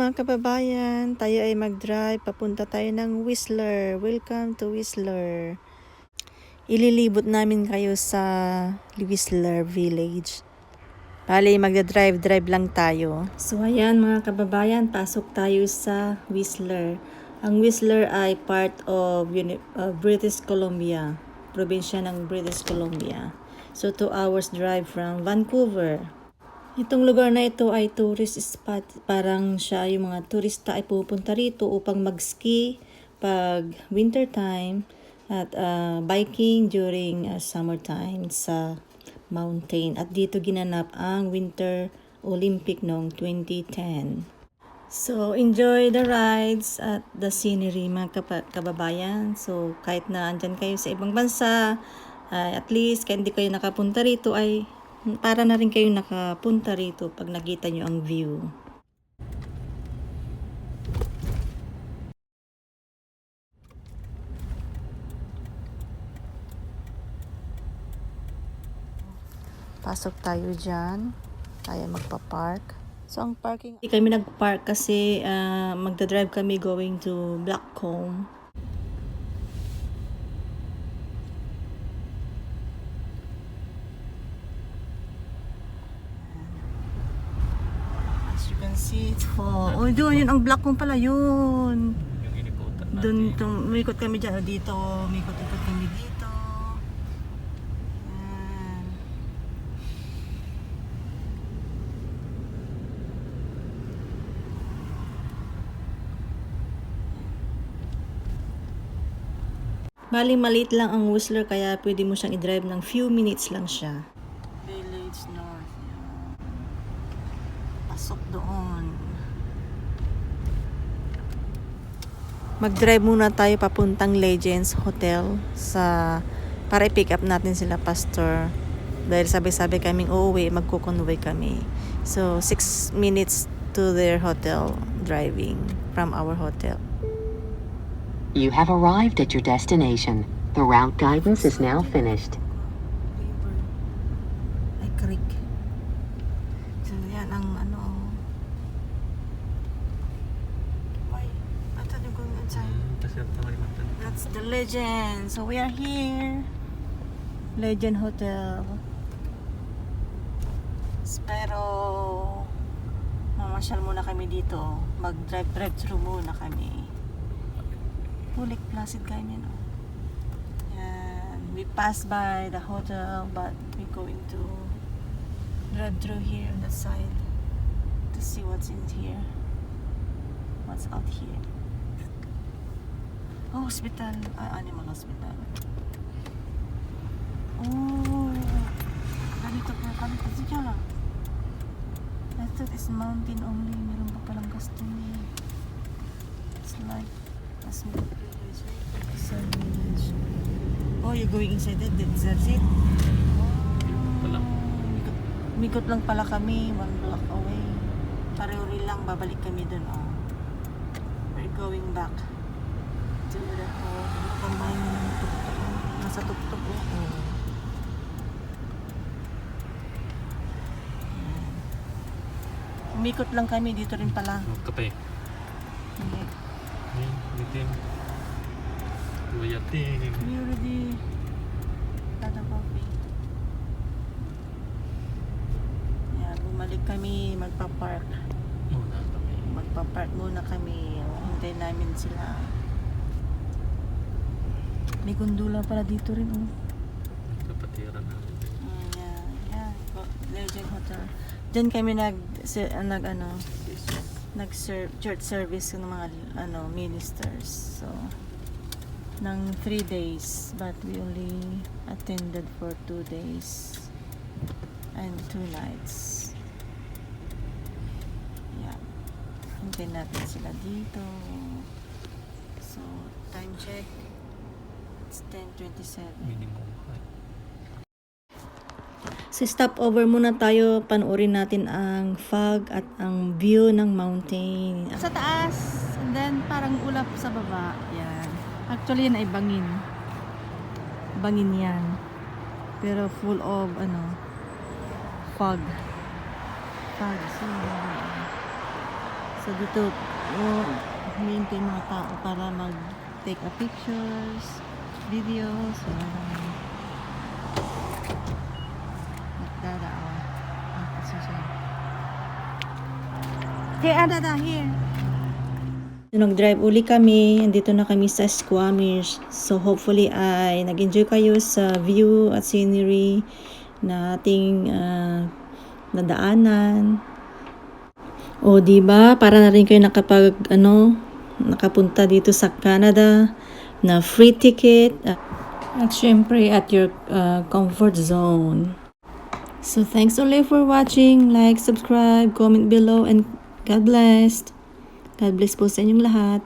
mga kababayan, tayo ay mag-drive. Papunta tayo ng Whistler. Welcome to Whistler. Ililibot namin kayo sa Whistler Village. Bali, magda-drive-drive lang tayo. So, ayan mga kababayan, pasok tayo sa Whistler. Ang Whistler ay part of British Columbia. Probinsya ng British Columbia. So, 2 hours drive from Vancouver. Itong lugar na ito ay tourist spot. Parang siya yung mga turista ay pupunta rito upang mag-ski pag winter time at uh, biking during uh, summertime sa mountain. At dito ginanap ang Winter Olympic noong 2010. So, enjoy the rides at the scenery mga kababayan. So, kahit na andyan kayo sa ibang bansa, uh, at least kahit hindi kayo nakapunta rito ay para na rin kayo nakapunta rito pag nakita nyo ang view. Pasok tayo dyan. Tayo magpa-park. So, ang parking... Hindi kami nag-park kasi ah, magdadrive kami going to Blackcomb. It's full. Oh, doon, yun ang Blackcomb pala, yun. Yung iniputan natin. Doon, tum- umikot kami dyan. O, Dito, umikot-ikot kami dito. Yan. Bali, maliit lang ang Whistler kaya pwede mo siyang i-drive ng few minutes lang siya. Village North. Yan. Pasok doon. Mag-drive muna tayo papuntang Legends Hotel sa para i-pick up natin sila pastor. Dahil sabi-sabi kaming uuwi, magkukonvoy kami. So, 6 minutes to their hotel driving from our hotel. You have arrived at your destination. The route guidance is now finished. River. Ay, creek. So, yan ang ano. Why? I thought you're going ang Kalimantan. That's the legend. So we are here. Legend Hotel. Pero mamasyal muna kami dito. Mag-drive drive through muna kami. Pulik Placid ganyan oh. Yan. We pass by the hotel but we going to drive through here on the side to see what's in here. What's out here. Oh, hospital. Ah, animal hospital. Oh, ganito po kami kasi dyan lang. I thought it's mountain only. Meron pa palang custom eh. It's like a small village. Oh, you're going inside it? That's it? Pa umikot lang pala kami. One block away. Pareho rin lang. Babalik kami dun. Oh. We're going back the oh, kamay ng tuktok. Nasa tuktok. Oh. oh. Umikot lang kami dito rin pala. Kape. Hindi. Ayun, bitin. Luyating. We already had a coffee. Bumalik kami magpa-park. Muna kami. Magpa-park muna kami. Hintay namin sila. May gundula pala dito rin, oh. Kapatiran namin. Mm, yeah, yeah. Go- Legend Hotel. Diyan kami nag, si, ah, nag ano, nag -serve, church service ng mga ano ministers. So, ng three days, but we only attended for two days and two nights. Yeah. Hintayin natin sila dito. So, time check. It's 10.27. Minimum. Ay, Sa stopover muna tayo, panoorin natin ang fog at ang view ng mountain. Sa taas, and then parang ulap sa baba. Yan. Actually, yan ay bangin. Bangin yan. Pero full of, ano, fog. Fog. So, So dito, oh, yung mga tao para mag take a pictures, videos, so Nagdadaawa. Ah, kasi siya. Here, ada da, here. Nag-drive uli kami. Andito na kami sa Squamish. So, hopefully ay nag-enjoy kayo sa view at scenery na ating ah, nadaanan. O, di ba? Para na rin kayo nakapag, ano, nakapunta dito sa Canada na free ticket. At, at syempre, at your ah, comfort zone. So, thanks ulit for watching. Like, subscribe, comment below, and God bless. God bless po sa inyong lahat.